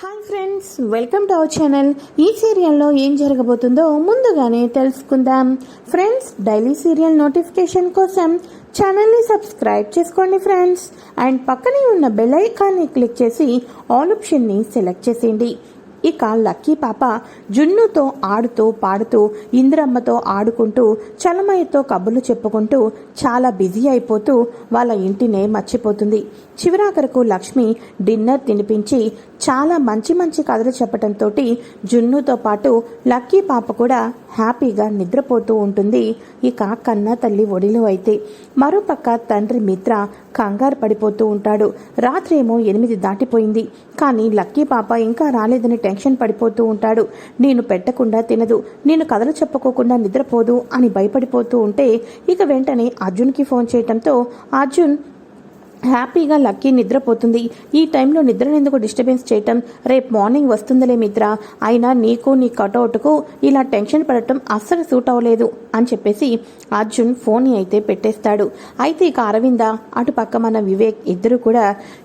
Hi friends welcome to our channel. ఈ సీరియల్లో ఏం జరగబోతుందో ముందుగానే తెలుసుకుందాం. ఫ్రెండ్స్ డైలీ సీరియల్ నోటిఫికేషన్ కోసం ఛానల్ని సబ్స్క్రైబ్ చేసుకోండి ఫ్రెండ్స్. అండ్ పక్కనే ఉన్న బెల్ ఐకాన్ని క్లిక్ చేసి ఆల్ ఆప్షన్ని సెలెక్ట్ చేసేయండి. ఇక లక్కీ పాప జున్నుతో ఆడుతూ పాడుతూ ఇందిరమ్మతో ఆడుకుంటూ చలమయ్యతో కబుర్లు చెప్పుకుంటూ చాలా బిజీ అయిపోతూ వాళ్ళ ఇంటినే మర్చిపోతుంది. చివరాఖరకు లక్ష్మి డిన్నర్ తినిపించి చాలా మంచి మంచి కథలు చెప్పడంతో జున్నుతో పాటు లక్కీ పాప కూడా హ్యాపీగా నిద్రపోతూ ఉంటుంది. ఇక కన్న తల్లి ఒడిలో అయితే మరోపక్క తండ్రి మిత్ర కంగారు పడిపోతూ ఉంటాడు. రాత్రేమో ఎనిమిది దాటిపోయింది. కానీ లక్కీ పాప ఇంకా రాలేదని టెన్షన్ పడిపోతూ ఉంటాడు. నేను పెట్టకుండా తినదు నేను కథలు చెప్పుకోకుండా నిద్రపోదు అని భయపడిపోతూ ఉంటే ఇక వెంటనే అర్జున్కి ఫోన్ చేయటంతో అర్జున్ హ్యాపీగా లక్కీ నిద్రపోతుంది. ఈ టైంలో నిద్రనెందుకు డిస్టర్బెన్స్ చేయటం రేపు మార్నింగ్ వస్తుందిలే మిత్ర. అయినా నీకు నీ కటౌట్కు ఇలా టెన్షన్ పడటం అస్సలు సూట్ అవ్వలేదు అని చెప్పేసి అర్జున్ ఫోన్ అయితే పెట్టేస్తాడు. అయితే ఇక అరవింద అటుపక్క మన వివేక్ ఇద్దరు కూడా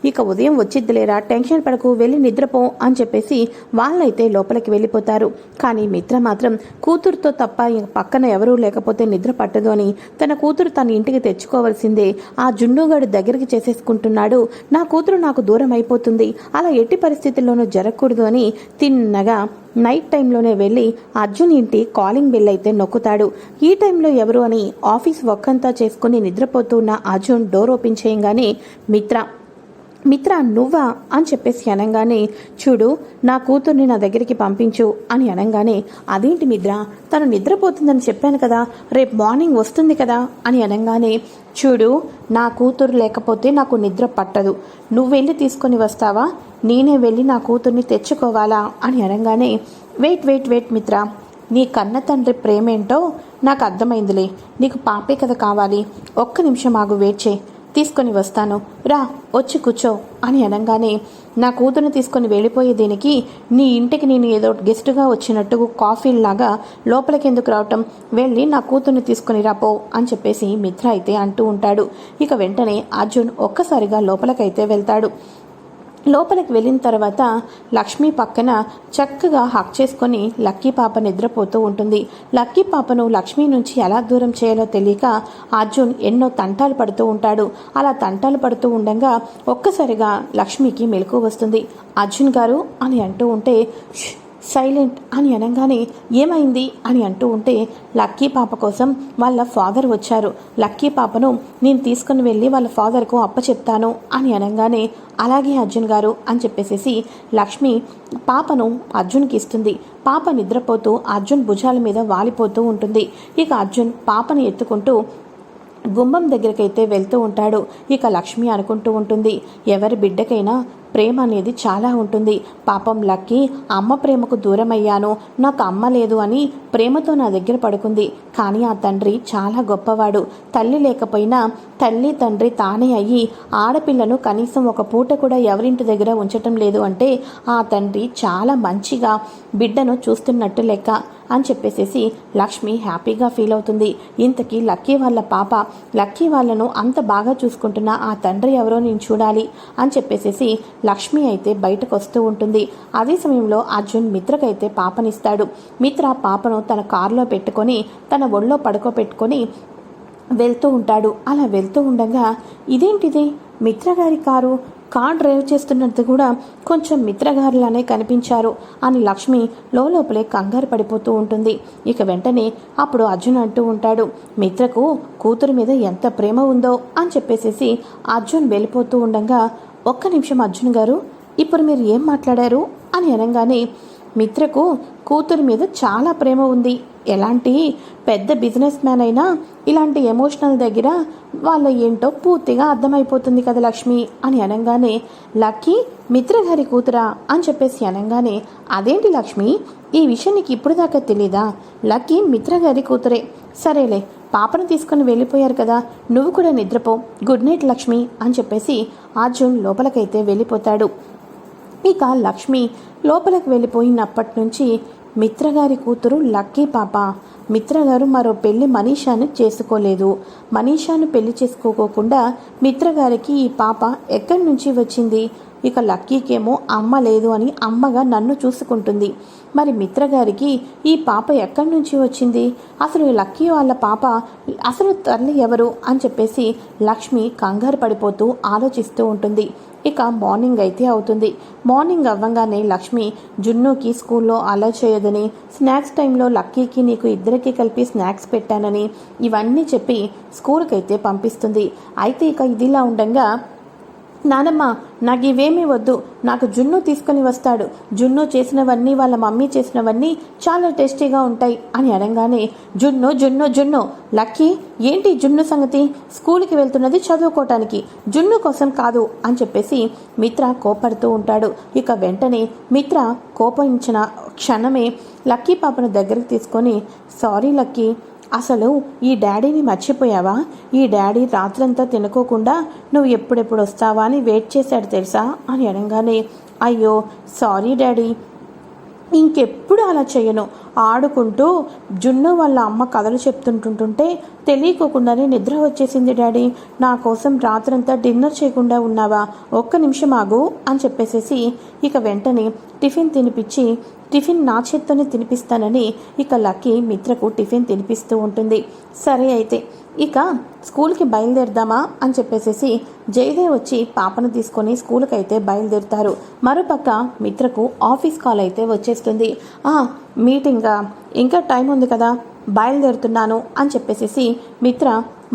ఇక ఉదయం వచ్చిద్దిలేరా టెన్షన్ పడకు వెళ్ళి నిద్రపో అని చెప్పేసి వాళ్ళైతే లోపలికి వెళ్ళిపోతారు. కానీ మిత్ర మాత్రం కూతురుతో తప్ప పక్కన ఎవరూ లేకపోతే నిద్ర పట్టదు అని తన కూతురు తన ఇంటికి తెచ్చుకోవాల్సిందే. ఆ జున్నుగాడు దగ్గరికి చేసేసుకుంటున్నాడు. నా కూతురు నాకు దూరం అయిపోతుంది. అలా ఎట్టి పరిస్థితుల్లోనూ జరగకూడదు అని తిన్నగా నైట్ టైంలోనే వెళ్ళి అర్జున్ ఇంటి కాలింగ్ బెల్ అయితే నొక్కుతాడు. ఈ టైంలో ఎవరు అని ఆఫీస్ వర్క్ అంతా చేసుకుని నిద్రపోతున్న అర్జున్ డోర్ ఓపెన్ చేయంగానే మిత్ర మిత్ర నువ్వా? అని చెప్పేసి అనగానే చూడు నా కూతుర్ని నా దగ్గరికి పంపించు అని అనగానే అదేంటి మిత్ర? తను నిద్రపోతుందని చెప్పాను కదా రేపు మార్నింగ్ వస్తుంది కదా అని అనగానే చూడు నా కూతురు లేకపోతే నాకు నిద్ర పట్టదు. నువ్వు వెళ్ళి తీసుకొని వస్తావా? నేనే వెళ్ళి నా కూతుర్ని తెచ్చుకోవాలా? అని అనగానే వెయిట్ వెయిట్ వెయిట్ మిత్ర. నీ కన్న తండ్రి ప్రేమేంటో నాకు అర్థమైందిలే. నీకు పాపే కదా కావాలి. ఒక్క నిమిషం ఆగు వెయిట్ చేయి. తీసుకొని వస్తాను. రా వచ్చి కూర్చో అని అనగానే నా కూతురుని తీసుకొని వెళ్ళిపోయే దీనికి నీ ఇంటికి నేను ఏదో గెస్ట్గా వచ్చినట్టు కాఫీలాగా లోపలికి ఎందుకు రావటం? వెళ్ళి నా కూతుర్ని తీసుకొని రాపో అని చెప్పేసి మిత్ర అయితే అంటూ ఉంటాడు. ఇక వెంటనే అర్జున్ ఒక్కసారిగా లోపలికైతే వెళ్తాడు. లోపలికి వెళ్ళిన తర్వాత లక్ష్మి పక్కన చక్కగా హక్ చేసుకొని లక్కీ పాప నిద్రపోతూ ఉంటుంది. లక్కీ పాపను లక్ష్మి నుంచి ఎలా దూరం చేయాలో తెలియక అర్జున్ ఎన్నో తంటాలు పడుతూ ఉంటాడు. అలా తంటాలు పడుతూ ఉండగా ఒక్కసారిగా లక్ష్మికి మెలకు వస్తుంది. అర్జున్ గారు అని అంటూ ఉంటే సైలెంట్ అని అనగానే ఏమైంది అని అంటూ ఉంటే లక్కీ పాప కోసం వాళ్ళ ఫాదర్ వచ్చారు. లక్కీ పాపను నేను తీసుకుని వెళ్ళి వాళ్ళ ఫాదర్కు అప్పచెప్తాను అని అనగానే అలాగే అర్జున్ గారు అని చెప్పేసేసి లక్ష్మి పాపను అర్జున్కి ఇస్తుంది. పాప నిద్రపోతూ అర్జున్ భుజాల మీద వాలిపోతూ ఉంటుంది. ఇక అర్జున్ పాపను ఎత్తుకుంటూ గుమ్మం దగ్గరకైతే వెళ్తూ ఉంటాడు. ఇక లక్ష్మి అనుకుంటూ ఉంటుంది ఎవరి బిడ్డకైనా ప్రేమ అనేది చాలా ఉంటుంది. పాపం లక్కి అమ్మ ప్రేమకు దూరం అయ్యాను నాకు అమ్మ లేదు అని ప్రేమతో నా దగ్గర పడుకుంది. కానీ ఆ తండ్రి చాలా గొప్పవాడు. తల్లి లేకపోయినా తల్లి తండ్రి తానే అయ్యి ఆడపిల్లను కనీసం ఒక పూట కూడా ఎవరింటి దగ్గర ఉంచటం లేదు అంటే ఆ తండ్రి చాలా మంచిగా బిడ్డను చూస్తున్నట్టు లెక్క. అని చెప్పేసేసి లక్ష్మి హ్యాపీగా ఫీల్ అవుతుంది. ఇంతకీ లక్కీ వాళ్ళ పాప లక్కీ వాళ్ళను అంత బాగా చూసుకుంటున్న ఆ తండ్రి ఎవరో నేను చూడాలి అని చెప్పేసేసి లక్ష్మి అయితే బయటకు వస్తూ ఉంటుంది. అదే సమయంలో అర్జున్ మిత్రకైతే పాపనిస్తాడు. మిత్ర పాపను తన కారులో పెట్టుకొని తన ఒళ్ళో పడుకోబెట్టుకొని వెళ్తూ ఉంటాడు. అలా వెళ్తూ ఉండగా ఇదేంటిది? మిత్రగారి కారు? కార్ డ్రైవ్ చేస్తున్నట్టు కూడా కొంచెం మిత్రగారులానే కనిపించారు అని లక్ష్మి లోపలే కంగారు పడిపోతూ ఉంటుంది. ఇక వెంటనే అప్పుడు అర్జున్ అంటూ ఉంటాడు మిత్రకు కూతురు మీద ఎంత ప్రేమ ఉందో అని చెప్పేసేసి అర్జున్ వెళ్ళిపోతూ ఉండగా ఒక్క నిమిషం అర్జున్ గారు ఇప్పుడు మీరు ఏం మాట్లాడారు? అని అనగానే మిత్రకు కూతురు మీద చాలా ప్రేమ ఉంది. ఎలాంటి పెద్ద బిజినెస్ మ్యాన్ అయినా ఇలాంటి ఎమోషనల్ దగ్గర వాళ్ళ ఏంటో పూర్తిగా అర్థమైపోతుంది కదా లక్ష్మి అని అనగానే లక్కీ మిత్రగారి కూతురా అని చెప్పేసి అనగానే అదేంటి లక్ష్మి? ఈ విషయం నీకు ఇప్పుడు దాకా తెలీదా? లక్కీ మిత్రగారి కూతురే. సరేలే పాపను తీసుకుని వెళ్ళిపోయారు కదా. నువ్వు కూడా నిద్రపో. గుడ్ నైట్ లక్ష్మి అని చెప్పేసి అర్జున్ లోపలికైతే వెళ్ళిపోతాడు. ఇక లక్ష్మి లోపలికి వెళ్ళిపోయినప్పటి నుంచి మిత్రగారి కూతురు లక్కీ పాప. మిత్రగారు మరో పెళ్ళి మనీషాను చేసుకోలేదు. మనీషాను పెళ్ళి చేసుకోకోకుండా మిత్రగారికి ఈ పాప ఎక్కడి నుంచి వచ్చింది? ఇక లక్కీకేమో అమ్మ లేదు అని అమ్మగా నన్ను చూసుకుంటుంది. మరి మిత్రగారికి ఈ పాప ఎక్కడి నుంచి వచ్చింది? అసలు ఈ లక్కీ వాళ్ళ పాప అసలు తల్లి ఎవరు? అని చెప్పేసి లక్ష్మి కంగారు పడిపోతూ ఆలోచిస్తూ ఉంటుంది. ఇక మార్నింగ్ అయితే అవుతుంది. మార్నింగ్ అవ్వగానే లక్ష్మి జున్నుకి స్కూల్లో అలా చేయదని స్నాక్స్ టైంలో లక్కీకి నీకు ఇద్దరికి కలిపి స్నాక్స్ పెట్టానని ఇవన్నీ చెప్పి స్కూల్కి అయితే పంపిస్తుంది. అయితే ఇక ఇదిలా ఉండగా నానమ్మ నాకు ఇవేమీ వద్దు. నాకు జున్ను తీసుకొని వస్తాడు. జున్ను చేసినవన్నీ వాళ్ళ మమ్మీ చేసినవన్నీ చాలా టేస్టీగా ఉంటాయి అని అడగానే జున్ను జున్ను జున్ను. లక్కీ ఏంటి జున్ను సంగతి? స్కూల్కి వెళ్తున్నది చదువుకోవటానికి జున్ను కోసం కాదు అని చెప్పేసి మిత్ర కోపడుతూ ఉంటాడు. ఇక వెంటనే మిత్ర కోపించిన క్షణమే లక్కీ పాపను దగ్గరికి తీసుకొని సారీ లక్కీ అసలు ఈ డాడీని మర్చిపోయావా? ఈ డాడీ రాత్రంతా తినుకోకుండా నువ్వు ఎప్పుడెప్పుడు వస్తావా అని వెయిట్ చేశాడు తెలుసా? అని అనగానే అయ్యో సారీ డాడీ. ఇంకెప్పుడు అలా చేయను. ఆడుకుంటూ జున్ను వాళ్ళ అమ్మ కథలు చెప్తుంటుంటుంటే తెలియకోకుండానే నిద్ర వచ్చేసింది డాడీ. నా కోసం రాత్రంతా డిన్నర్ చేయకుండా ఉన్నావా? ఒక్క నిమిషం ఆగు అని చెప్పేసేసి ఇక వెంటనే టిఫిన్ తినిపించి టిఫిన్ నా చేత్తోనే తినిపిస్తానని ఇక లక్కీ మిత్రకు టిఫిన్ తినిపిస్తూ ఉంటుంది. సరే అయితే ఇక స్కూల్కి బయలుదేరదామా అని చెప్పేసేసి జయదేవ్ వచ్చి పాపను తీసుకొని స్కూల్కి అయితే బయలుదేరుతారు. మరోపక్క మిత్రకు ఆఫీస్ కాల్ అయితే వచ్చేస్తుంది. మీటింగ్. ఇంకా టైం ఉంది కదా. బయలుదేరుతున్నాను అని చెప్పేసేసి మిత్ర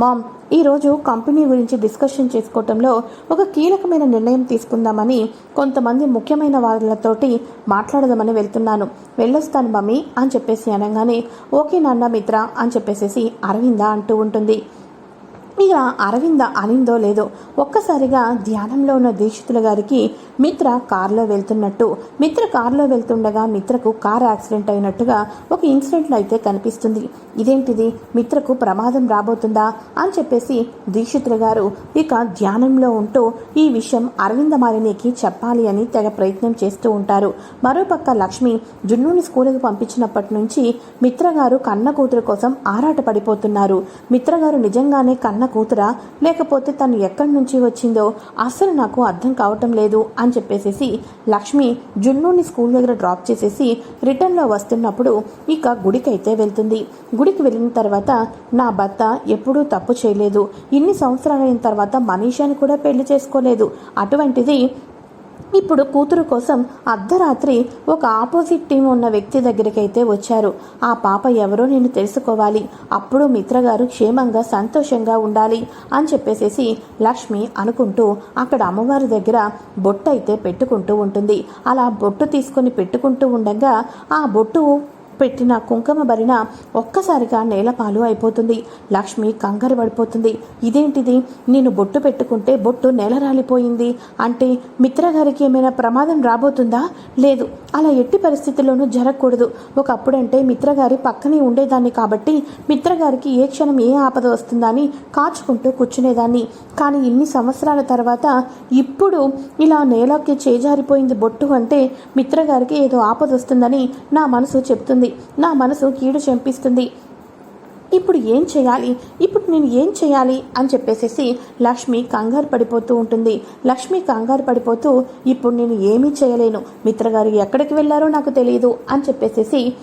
మామ్ ఈరోజు కంపెనీ గురించి డిస్కషన్ చేసుకోవటంలో ఒక కీలకమైన నిర్ణయం తీసుకుందామని కొంతమంది ముఖ్యమైన వాళ్ళతోటి మాట్లాడదామని వెళ్తున్నాను. వెళ్ళొస్తాను మమ్మీ అని చెప్పేసి అనగానే ఓకే నాన్న మిత్ర అని చెప్పేసేసి అరవింద అంటూ ఉంటుంది. ఇక అరవింద అనిందో లేదో ఒక్కసారిగా ధ్యానంలో ఉన్న దీక్షితుల గారికి మిత్ర కారులో వెళ్తున్నట్టు మిత్ర కారులో వెళ్తుండగా మిత్రకు కార్ యాక్సిడెంట్ అయినట్టుగా ఒక ఇన్సిడెంట్లో అయితే కనిపిస్తుంది. ఇదేంటిది? మిత్రకు ప్రమాదం రాబోతుందా? అని చెప్పేసి దీక్షితుల గారు ఇక ధ్యానంలో ఉంటూ ఈ విషయం అరవింద మాలినికి చెప్పాలి అని తెగ ప్రయత్నం చేస్తూ ఉంటారు. మరోపక్క లక్ష్మి జున్నుని స్కూలుకు పంపించినప్పటి నుంచి మిత్ర గారు కన్న కూతురు కోసం ఆరాట పడిపోతున్నారు మిత్ర గారు నిజంగానే కన్న కూతురా లేకపోతే తను ఎక్కడి నుంచి వచ్చిందో అస్సలు నాకు అర్థం కావటం లేదు అని చెప్పేసేసి లక్ష్మి జున్నుని స్కూల్ దగ్గర డ్రాప్ చేసేసి రిటర్న్లో వస్తున్నప్పుడు ఇక గుడికైతే వెళ్తుంది. గుడికి వెళ్ళిన తర్వాత నా భర్త ఎప్పుడూ తప్పు చేయలేదు. ఇన్ని సంవత్సరాలైన తర్వాత మనీషాని కూడా పెళ్ళి చేసుకోలేదు. అటువంటిది ఇప్పుడు కూతురు కోసం అర్ధరాత్రి ఒక ఆపోజిట్ టీం ఉన్న వ్యక్తి దగ్గరికైతే వచ్చారు. ఆ పాప ఎవరో నేను తెలుసుకోవాలి. అప్పుడు మిత్రగారు క్షేమంగా సంతోషంగా ఉండాలి అని చెప్పేసేసి లక్ష్మి అనుకుంటూ అక్కడ అమ్మవారి దగ్గర బొట్టు అయితే పెట్టుకుంటూ ఉంటుంది. అలా బొట్టు తీసుకొని పెట్టుకుంటూ ఉండగా ఆ బొట్టు పెట్టిన కుంకుమ భరిన ఒక్కసారిగా నేలపాలు అయిపోతుంది. లక్ష్మి కంగారు పడిపోతుంది. ఇదేంటిది? నేను బొట్టు పెట్టుకుంటే బొట్టు నేల రాలిపోయింది. అంటే మిత్రగారికి ఏమైనా ప్రమాదం రాబోతుందా? లేదు. అలా ఎట్టి పరిస్థితుల్లోనూ జరగకూడదు. ఒకప్పుడంటే మిత్రగారి పక్కనే ఉండేదాన్ని కాబట్టి మిత్రగారికి ఏ క్షణం ఏ ఆపద వస్తుందని కాచుకుంటూ కూర్చునేదాన్ని. కానీ ఇన్ని సంవత్సరాల తర్వాత ఇప్పుడు ఇలా నేలకి చేజారిపోయింది బొట్టు అంటే మిత్రగారికి ఏదో ఆపద వస్తుందని నా మనసు చెప్తుంది. నా మనసు కీడు చెంపిస్తుంది. ఇప్పుడు ఏం చేయాలి? ఇప్పుడు నేను ఏం చేయాలి? అని చెప్పేసేసి లక్ష్మి కంగారు పడిపోతూ ఉంటుంది. లక్ష్మి కంగారు పడిపోతూ ఇప్పుడు నేను ఏమీ చేయలేను. మిత్రగారు ఎక్కడికి వెళ్ళారో నాకు తెలియదు అని చెప్పేసేసి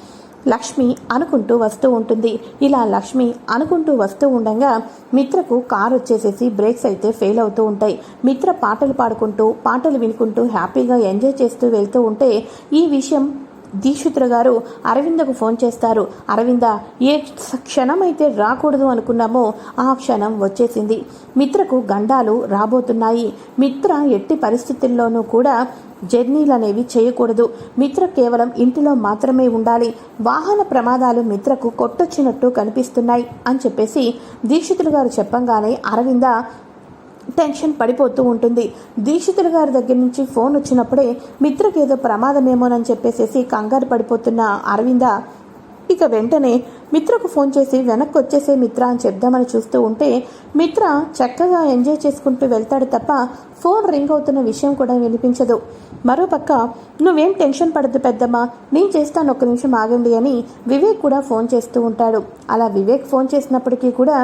లక్ష్మి అనుకుంటూ వస్తూ ఉంటుంది. ఇలా లక్ష్మి అనుకుంటూ వస్తూ ఉండగా మిత్రకు కారు వచ్చేసేసి బ్రేక్స్ అయితే ఫెయిల్ అవుతూ ఉంటాయి. మిత్ర పాటలు పాడుకుంటూ పాటలు వినుకుంటూ హ్యాపీగా ఎంజాయ్ చేస్తూ వెళ్తూ ఉంటే ఈ విషయం దీక్షితులు గారు అరవిందకు ఫోన్ చేస్తారు. అరవింద ఏ క్షణం అయితే రాకూడదు అనుకున్నామో ఆ క్షణం వచ్చేసింది. మిత్రకు గండాలు రాబోతున్నాయి. మిత్ర ఎట్టి పరిస్థితుల్లోనూ కూడా జర్నీలు అనేవి చేయకూడదు. మిత్ర కేవలం ఇంటిలో మాత్రమే ఉండాలి. వాహన ప్రమాదాలు మిత్రకు కొట్టొచ్చినట్టు కనిపిస్తున్నాయి అని చెప్పేసి దీక్షితులు గారు చెప్పంగానే అరవింద టెన్షన్ పడిపోతూ ఉంటుంది. దీక్షితుల గారి దగ్గర నుంచి ఫోన్ వచ్చినప్పుడే మిత్రకి ఏదో ప్రమాదమేమోనని చెప్పేసేసి కంగారు పడిపోతున్న అరవింద ఇక వెంటనే మిత్రకు ఫోన్ చేసి వెనక్కి వచ్చేసే మిత్ర అని చెప్దామని చూస్తూ ఉంటే మిత్ర చక్కగా ఎంజాయ్ చేసుకుంటూ వెళ్తాడు తప్ప ఫోన్ రింగ్ అవుతున్న విషయం కూడా వినిపించదు. మరోపక్క నువ్వేం టెన్షన్ పడద్దు పెద్దమ్మా నేను చేస్తాను ఒక్క నిమిషం ఆగండి అని వివేక్ కూడా ఫోన్ చేస్తూ ఉంటాడు. అలా వివేక్ ఫోన్ చేసినప్పటికీ కూడా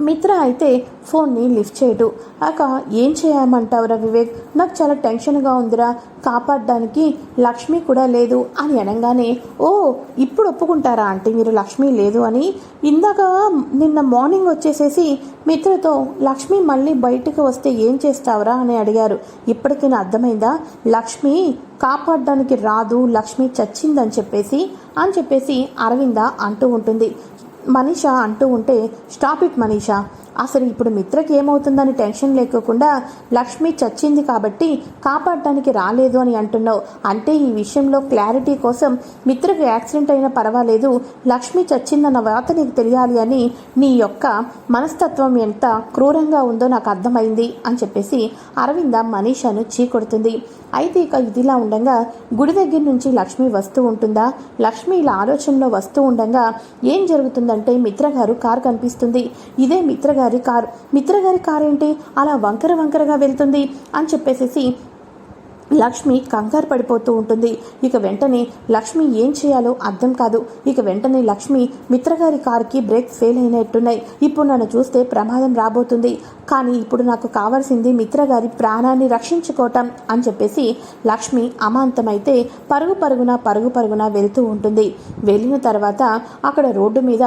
మిత్ర అయితే ఫోన్ని లిఫ్ట్ చేయడు. అక ఏం చేయమంటావురా వివేక్ నాకు చాలా టెన్షన్గా ఉందిరా. కాపాడడానికి లక్ష్మి కూడా లేదు అని అనగానే ఓ ఇప్పుడు ఒప్పుకుంటారా అంటే మీరు లక్ష్మి లేదు అని ఇందాక నిన్న మార్నింగ్ వచ్చేసేసి మిత్రతో లక్ష్మి మళ్ళీ బయటకు వస్తే ఏం చేస్తావురా అని అడిగారు. ఇప్పటికి నా అర్థమైందా? లక్ష్మి కాపాడడానికి రాదు లక్ష్మి చచ్చిందని చెప్పేసి అని చెప్పేసి అరవింద అంటూ ఉంటుంది. మనీషా అంటూ ఉంటే స్టాప్ ఇట్ మనీషా. అసలు ఇప్పుడు మిత్రకి ఏమవుతుందని టెన్షన్ లేకోకుండా లక్ష్మి చచ్చింది కాబట్టి కాపాడటానికి రాలేదు అని అంటున్నావు. అంటే ఈ విషయంలో క్లారిటీ కోసం మిత్రకి యాక్సిడెంట్ అయినా పర్వాలేదు లక్ష్మి చచ్చిందన్న వాత నీకు తెలియాలి అని నీ యొక్క మనస్తత్వం ఎంత క్రూరంగా ఉందో నాకు అర్థమైంది అని చెప్పేసి అరవింద మనీషాను చీకొడుతుంది. అయితే ఇక ఇదిలా ఉండగా గుడి దగ్గర నుంచి లక్ష్మి వస్తూ ఉంటుందా? లక్ష్మి ఇలా ఆలోచనలో వస్తూ ఉండగా ఏం జరుగుతుందంటే మిత్ర గారు కారు కనిపిస్తుంది. ఇదే మిత్ర మిత్రగారి కారు. మిత్రగారి కారు ఏంటి? అలా వంకర వంకరగా వెళ్తుంది అని చెప్పేసేసి లక్ష్మి కంగారు పడిపోతూ ఉంటుంది. ఇక వెంటనే లక్ష్మి ఏం చేయాలో అర్థం కాదు. ఇక వెంటనే లక్ష్మి మిత్రగారి కారుకి బ్రేక్ ఫెయిల్ అయినట్టున్నాయి. ఇప్పుడు నన్ను చూస్తే ప్రమాదం రాబోతుంది. కానీ ఇప్పుడు నాకు కావాల్సింది మిత్రగారి ప్రాణాన్ని రక్షించుకోవటం అని చెప్పేసి లక్ష్మి అమాంతమైతే పరుగు పరుగున పరుగు పరుగున వెళ్తూ ఉంటుంది. వెళ్ళిన తర్వాత అక్కడ రోడ్డు మీద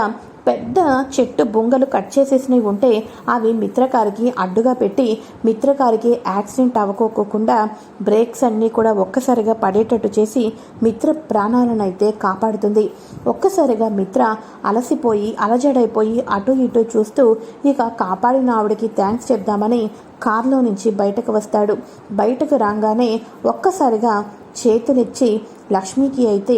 పెద్ద చెట్టు బొంగలు కట్ చేసేసినవి ఉంటే అవి మిత్రకారికి అడ్డుగా పెట్టి మిత్రకారికి యాక్సిడెంట్ అవ్వకోకుండా బ్రేక్స్ అన్నీ కూడా ఒక్కసారిగా పడేటట్టు చేసి మిత్ర ప్రాణాలను అయితే కాపాడుతుంది. ఒక్కసారిగా మిత్ర అలసిపోయి అలజడైపోయి అటు ఇటు చూస్తూ ఇక కాపాడిన ఆవిడకి థ్యాంక్స్ చెప్దామని కారులో నుంచి బయటకు వస్తాడు. బయటకు రాగానే ఒక్కసారిగా చేతులిచ్చి లక్ష్మికి అయితే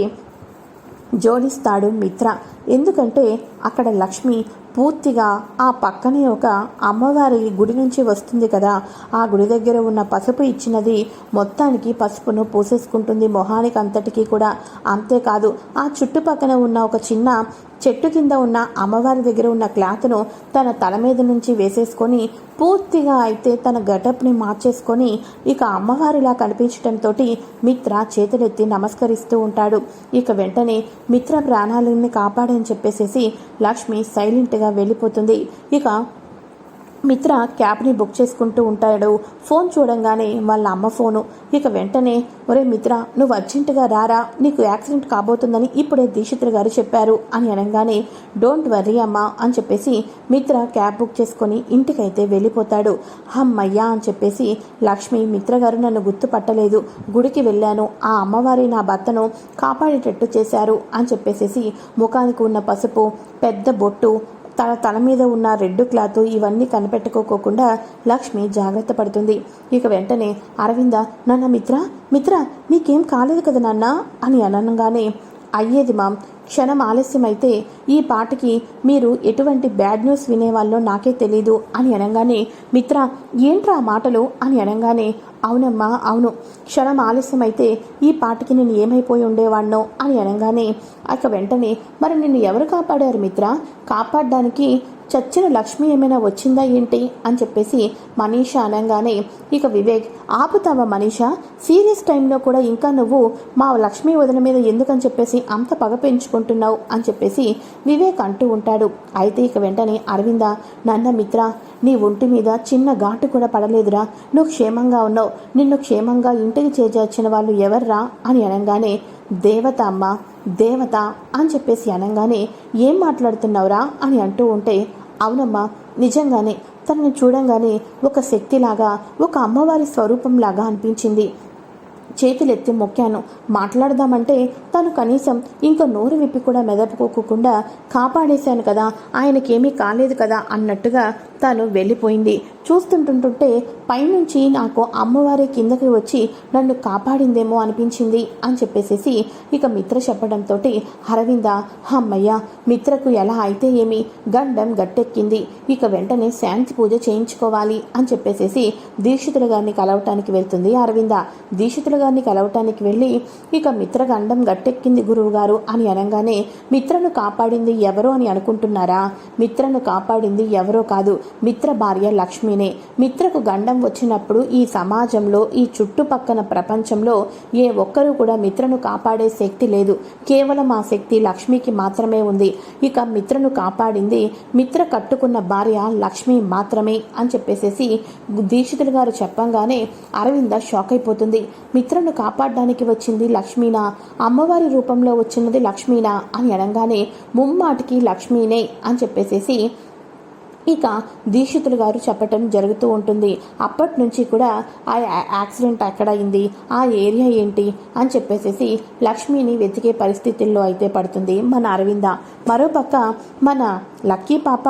జోడిస్తాడు మిత్ర. ఎందుకంటే అక్కడ లక్ష్మి పూర్తిగా ఆ పక్కనే ఒక అమ్మవారి గుడి నుంచి వస్తుంది కదా. ఆ గుడి దగ్గర ఉన్న పసుపు ఇచ్చినది మొత్తానికి పసుపును పూసేసుకుంటుంది మొహానికి అంతటికీ కూడా. అంతేకాదు ఆ చుట్టుపక్కన ఉన్న ఒక చిన్న చెట్టు కింద ఉన్న అమ్మవారి దగ్గర ఉన్న క్లాత్ను తన తల మీద నుంచి వేసేసుకొని పూర్తిగా అయితే తన గటప్ని మార్చేసుకొని ఇక అమ్మవారిలా కనిపించడంతో మిత్ర చేతులెత్తి నమస్కరిస్తూ ఉంటాడు. ఇక వెంటనే మిత్ర ప్రాణాలని కాపాడని చెప్పేసేసి లక్ష్మి సైలెంట్గా వెళ్ళిపోతుంది. ఇక మిత్ర క్యాబ్ని బుక్ చేసుకుంటూ ఉంటాడు. ఫోన్ చూడంగానే వాళ్ళ అమ్మ ఫోను. ఇక వెంటనే ఒరే మిత్ర నువ్వు అర్జెంటుగా రారా? నీకు యాక్సిడెంట్ కాబోతుందని ఇప్పుడే దీక్షిత్ర గారు చెప్పారు అని అనగానే డోంట్ వర్రీ అమ్మా అని చెప్పేసి మిత్ర క్యాబ్ బుక్ చేసుకొని ఇంటికైతే వెళ్ళిపోతాడు. అమ్మయ్యా అని చెప్పేసి లక్ష్మి మిత్ర గారు నన్ను గుర్తుపట్టలేదు. గుడికి వెళ్ళాను. ఆ అమ్మవారి నా భర్తను కాపాడేటట్టు చేశారు అని చెప్పేసేసి ముఖానికి ఉన్న పసుపు పెద్ద బొట్టు తన తల మీద ఉన్న రెడ్ క్లాత్ ఇవన్నీ కనిపెట్టుకోకుండా లక్ష్మి జాగ్రత్త పడుతుంది. ఇక వెంటనే అరవింద నాన్న మిత్ర మిత్ర నీకేం కాలేదు కదా నాన్న? అని అనగానే అయ్యేది మామ్. క్షణం ఆలస్యమైతే ఈ పాటకి మీరు ఎటువంటి బ్యాడ్ న్యూస్ వినేవాళ్ళో నాకే తెలీదు అని అనగానే మిత్ర ఏంట్రా ఆ మాటలు? అని అనగానే అవునమ్మా అవును. క్షణం ఆలస్యమైతే ఈ పాటకి నేను ఏమైపోయి ఉండేవాడినో అని అనగానే ఇక వెంటనే మరి నిన్ను ఎవరు కాపాడారు మిత్ర? కాపాడడానికి చచ్చిన లక్ష్మి ఏమైనా వచ్చిందా ఏంటి? అని చెప్పేసి మనీషా అనగానే ఇక వివేక్ ఆపుతావా మనీషా? సీరియస్ టైంలో కూడా ఇంకా నువ్వు మా లక్ష్మీ వదిన మీద ఎందుకని చెప్పేసి అంత పగ పెంచుకుంటున్నావు? అని చెప్పేసి వివేక్ అంటూ ఉంటాడు. అయితే ఇక వెంటనే అరవింద నన్న మిత్ర నీ ఒంటి మీద చిన్న ఘాటు కూడా పడలేదురా. నువ్వు క్షేమంగా ఉన్నావు. నిన్ను క్షేమంగా ఇంటికి చేర్చిన వాళ్ళు ఎవర్రా? అని అనగానే దేవత అమ్మ దేవత అని చెప్పేసి అనగానే ఏం మాట్లాడుతున్నావురా? అని అంటూ ఉంటే అవునమ్మా నిజంగానే తనని చూడంగానే ఒక శక్తిలాగా ఒక అమ్మవారి స్వరూపంలాగా అనిపించింది. చేతులెత్తి మొక్కాను. మాట్లాడదామంటే తను కనీసం ఇంకా నోరు విప్పి కూడా మెదపుకోకుండా కాపాడేశాను కదా ఆయనకేమీ కాలేదు కదా అన్నట్టుగా తను వెళ్ళిపోయింది. చూస్తుంటుంటుంటే పైనుంచి నాకు అమ్మవారి కిందకి వచ్చి నన్ను కాపాడిందేమో అనిపించింది అని చెప్పేసేసి ఇక మిత్ర చెప్పడంతో అరవింద అమ్మయ్య మిత్రకు ఎలా అయితే ఏమి గండం గట్టెక్కింది ఇక వెంటనే శాంతి పూజ చేయించుకోవాలి అని చెప్పేసేసి దీక్షితుల గారిని కలవటానికి వెళ్తుంది అరవింద. దీక్షితుల మిత్రగారిని కలవటానికి వెళ్ళి ఇక మిత్ర గండం గట్టెక్కింది గురువు గారు అని అనగానే మిత్రను కాపాడింది ఎవరో అని అనుకుంటున్నారా? మిత్రను కాపాడింది ఎవరో కాదు మిత్ర భార్య లక్ష్మినే. మిత్రకు గండం వచ్చినప్పుడు ఈ సమాజంలో ఈ చుట్టుపక్కన ప్రపంచంలో ఏ ఒక్కరూ కూడా మిత్రను కాపాడే శక్తి లేదు. కేవలం ఆ శక్తి లక్ష్మికి మాత్రమే ఉంది. ఇక మిత్రను కాపాడింది మిత్ర కట్టుకున్న భార్య లక్ష్మి మాత్రమే అని చెప్పేసేసి దీక్షితులు గారు చెప్పంగానే అరవింద షాక్ అయిపోతుంది. మిత్రను కాపాడడానికి వచ్చింది లక్ష్మీనా. అమ్మవారి రూపంలో వచ్చినది లక్ష్మీనా అని అనగానే ముమ్మాటికి లక్ష్మీనే అని చెప్పేసేసి ఇక దీక్షితులు గారు చెప్పటం జరుగుతూ ఉంటుంది. అప్పటి నుంచి కూడా ఆ యాక్సిడెంట్ ఎక్కడైంది? ఆ ఏరియా ఏంటి? అని చెప్పేసేసి లక్ష్మిని వెతికే పరిస్థితుల్లో అయితే పడుతుంది మన అరవింద. మరోపక్క మన లక్కీ పాప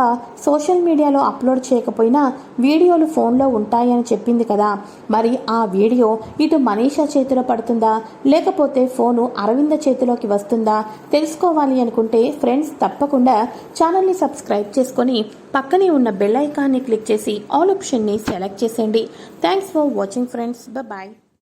సోషల్ మీడియాలో అప్లోడ్ చేయకపోయినా వీడియోలు ఫోన్లో ఉంటాయని చెప్పింది కదా. మరి ఆ వీడియో ఇటు మనీషా చేతిలో పడుతుందా? లేకపోతే ఫోను అరవింద చేతిలోకి వస్తుందా? తెలుసుకోవాలి అనుకుంటే ఫ్రెండ్స్ తప్పకుండా ఛానల్ని సబ్స్క్రైబ్ చేసుకొని పక్కనే ఉన్న బెల్ ఐకాన్ని క్లిక్ చేసి ఆల్ ఆప్షన్ని సెలెక్ట్ చేసేయండి. Thanks for watching friends. Bye